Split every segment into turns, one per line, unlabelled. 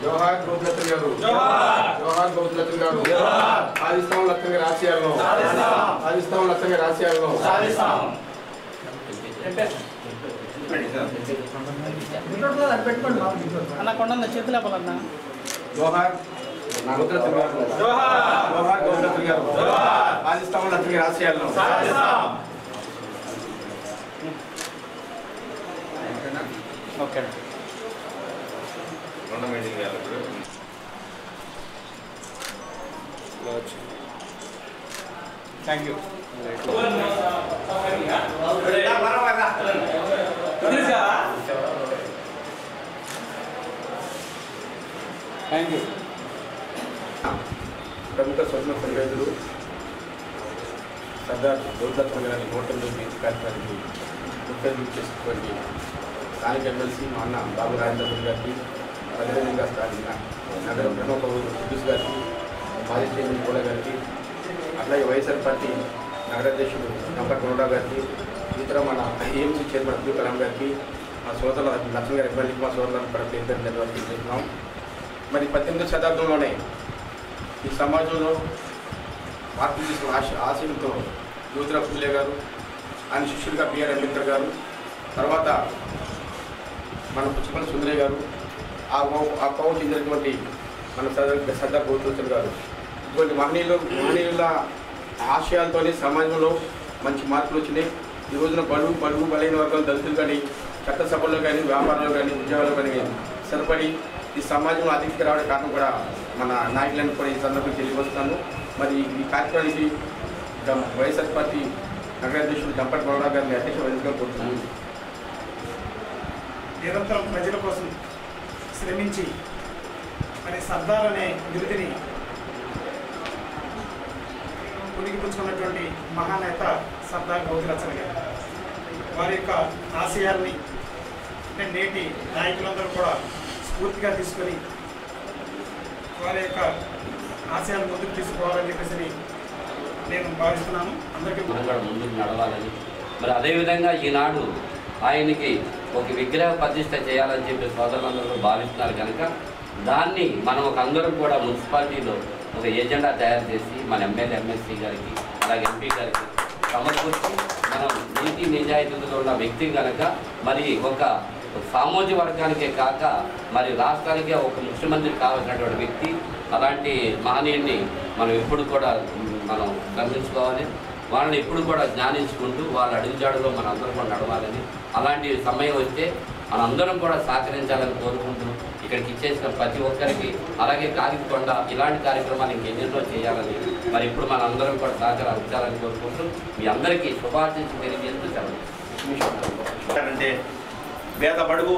జోహార్ గోపిలత్రి గారు జోహార్ గోపిలత్రి గారు సాధిస్తాం లక్ష్మి రాశియాలను సాధిస్తాం లక్ష్మి రాశియాలను
అన్న కొండ చేతులు లేపాలన్నా
జోహార్ గోపిలత్రి గారు జోహార్ గోపిలత్రి గారు సాధిస్తాం Lakshmi రాశియాలను
okay
thank you thank you ప్రముఖ స్వతంత్ర సంవేదులు సర్దార్ గౌరదత్మ గారి నూట ఎనిమిది కార్యక్రమానికి ముఖ్య అతిథి చేసినటువంటి స్థానిక ఎమ్మెల్సీ మా అన్న బాబు రాజేంద్ర గారికి అదేవిధంగా స్థానిక నగర ప్రముఖ సుధీష్ గారికి మాజీ చైర్మన్ గోడ గారికి అట్లాగే వైఎస్ఆర్ పార్టీ నగరాధ్యక్షుడు నంపర్ కొనడా గారికి ఇతర మన ఏఎంసీ చైర్మన్ అబ్దుల్ కలాం గారికి మా సోదరుల లక్ష్మణ్ గారి ఇబ్బందికి మా సోదరులను కూడా పేరు నిర్వహిస్తున్నాం మరి పద్దెనిమిది శతాబ్దంలోనే ఈ సమాజంలో మార్పు తీసుకున్న ఆశ ఆశయంతో జ్యోతిరావు ఫుల్లే గారు ఆయన శిష్యుడిగా బిఆర్ అంబేద్కర్ గారు తర్వాత మన పుచ్చపల్లి సుందరయ్య గారు ఆ కో- ఆ కోవ చెందినటువంటి మన సర్దార్ సర్దార్ గౌతమ్ గారు. ఇటువంటి మహనీయులు మహనీయుల ఆశయాలతోనే సమాజంలో మంచి మార్పులు వచ్చినాయి. ఈ రోజున బడుగు బడుగు బలైన వర్గాలు దళితులు కానీ చట్టసభల్లో కానీ వ్యాపారంలో కానీ ఉద్యోగాల్లో కానీ సరిపడి ఈ సమాజంలో అధిక రావడం కారణం కూడా మన నాయకులను కూడా ఈ సందర్భంగా తెలియవస్తాను మరి ఈ కార్యక్రమానికి వైఎస్ఆర్ పార్టీ నగరాధ్యక్షుడు జంపటి గౌడ గారిని అధ్యక్ష వహించగా కోరుతున్నాను.
నిరంతరం ప్రజల కోసం శ్రమించి మరి సర్దార్ అనే బిరుదిని పుణిగిపుచ్చుకున్నటువంటి మహానేత సర్దార్ గౌతిరచన గారు. వారి యొక్క ఆశయాల్ని అంటే నేటి నాయకులందరూ కూడా స్ఫూర్తిగా తీసుకొని వారి యొక్క ఆశయాలు ముందుకు తీసుకోవాలని చెప్పేసి నేను భావిస్తున్నాను. అందరికీ
ముందుకు నడవాలని. మరి అదేవిధంగా ఈనాడు ఆయనకి ఒక విగ్రహ ప్రతిష్ట చేయాలని చెప్పి సోదరులందరూ భావిస్తున్నారు కనుక దాన్ని మనం ఒక అందరం కూడా మున్సిపాలిటీలో ఒక ఎజెండా తయారు చేసి మన ఎమ్మెల్యే ఎమ్మెల్సీ గారికి అలాగే ఎంపీ గారికి సమర్పించి మనం నీతి నిజాయితీతో ఉన్న వ్యక్తి కనుక మరి ఒక సామాజిక వర్గానికే కాక మరి రాష్ట్రానికే ఒక ముఖ్యమంత్రి కావాల్సినటువంటి వ్యక్తి అలాంటి మహనీయుడిని మనం ఎప్పుడు కూడా మనం గమనించుకోవాలి. వాళ్ళని ఎప్పుడు కూడా జ్ఞానించుకుంటూ వాళ్ళ అడుగుజాడులో మన అందరం కూడా నడవాలని అలాంటి సమయం వస్తే మనందరం కూడా సహకరించాలని కోరుకుంటూ ఇక్కడికి ఇచ్చేసిన ప్రతి ఒక్కరికి అలాగే కాగితకొండ ఇలాంటి కార్యక్రమాలు ఇంకెన్నెన్నో చేయాలని మరి ఇప్పుడు మన అందరం కూడా సహకరించాలని కోరుకుంటూ మీ అందరికీ శుభాకాంక్షలు తెలియజేస్తూ సెలవు.
అంటే పేద బడుగు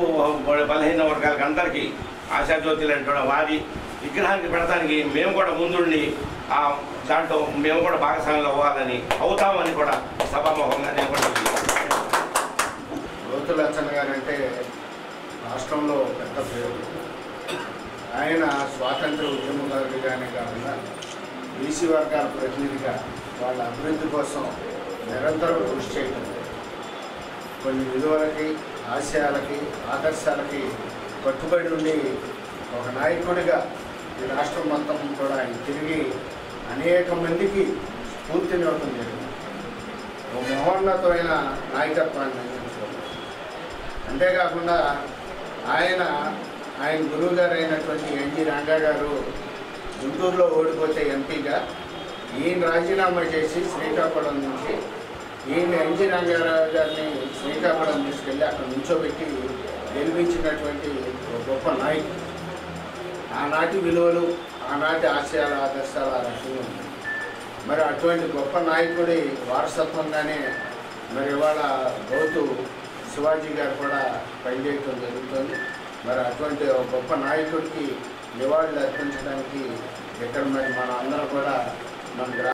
బలహీన వర్గాలకు అందరికీ ఆశాజ్యోతి లాంటి వారి విగ్రహానికి పెడతానికి మేము కూడా ముందుండి ఆ దాంట్లో మేము కూడా భాగస్వామ్యం అవ్వాలని అవుతామని కూడా సభాముఖంగా నేను కూడా తెలియజేస్తున్నాను.
లచ్చన్న గారు అంటే రాష్ట్రంలో పెద్ద పేరు ఆయన స్వాతంత్ర ఉద్యమకారుడిగానే కాకుండా బీసీ వర్గాల ప్రతినిధిగా వాళ్ళ అభివృద్ధి కోసం నిరంతరం కృషి చేయడం కొన్ని విలువలకి ఆశయాలకి ఆదర్శాలకి కట్టుబడి ఉండి ఒక నాయకుడిగా ఈ రాష్ట్రం మొత్తం కూడా ఆయన తిరిగి అనేక మందికి స్ఫూర్తినివ్వటం జరిగింది. ఒక మహోన్నతమైన నాయకత్వాన్ని అందించుకోవాలి అంతేకాకుండా ఆయన ఆయన గురువు గారు అయినటువంటి ఎన్జి రంగా గారు గుంటూరులో ఓడిపోతే ఎంపీగా ఈయన రాజీనామా చేసి శ్రీకాకుళం నుంచి ఈయన ఎన్జి రంగారావు గారిని శ్రీకాకుళం తీసుకెళ్ళి అక్కడ నుంచోబెట్టి గెలిపించినటువంటి ఒక గొప్ప నాయకుడు. ఆనాటి విలువలు ఆనాటి ఆశయాల ఆదర్శాలు ఆ రకంగా ఉన్నాయి మరి అటువంటి గొప్ప నాయకుడి వారసత్వంగానే మరి ఇవాళ గౌతు శివాజీ గారు కూడా పనిచేయటం జరుగుతుంది. మరి అటువంటి ఒక గొప్ప నాయకుడికి నివాళులు అర్పించడానికి ఇక్కడ మరి మన అందరూ కూడా మన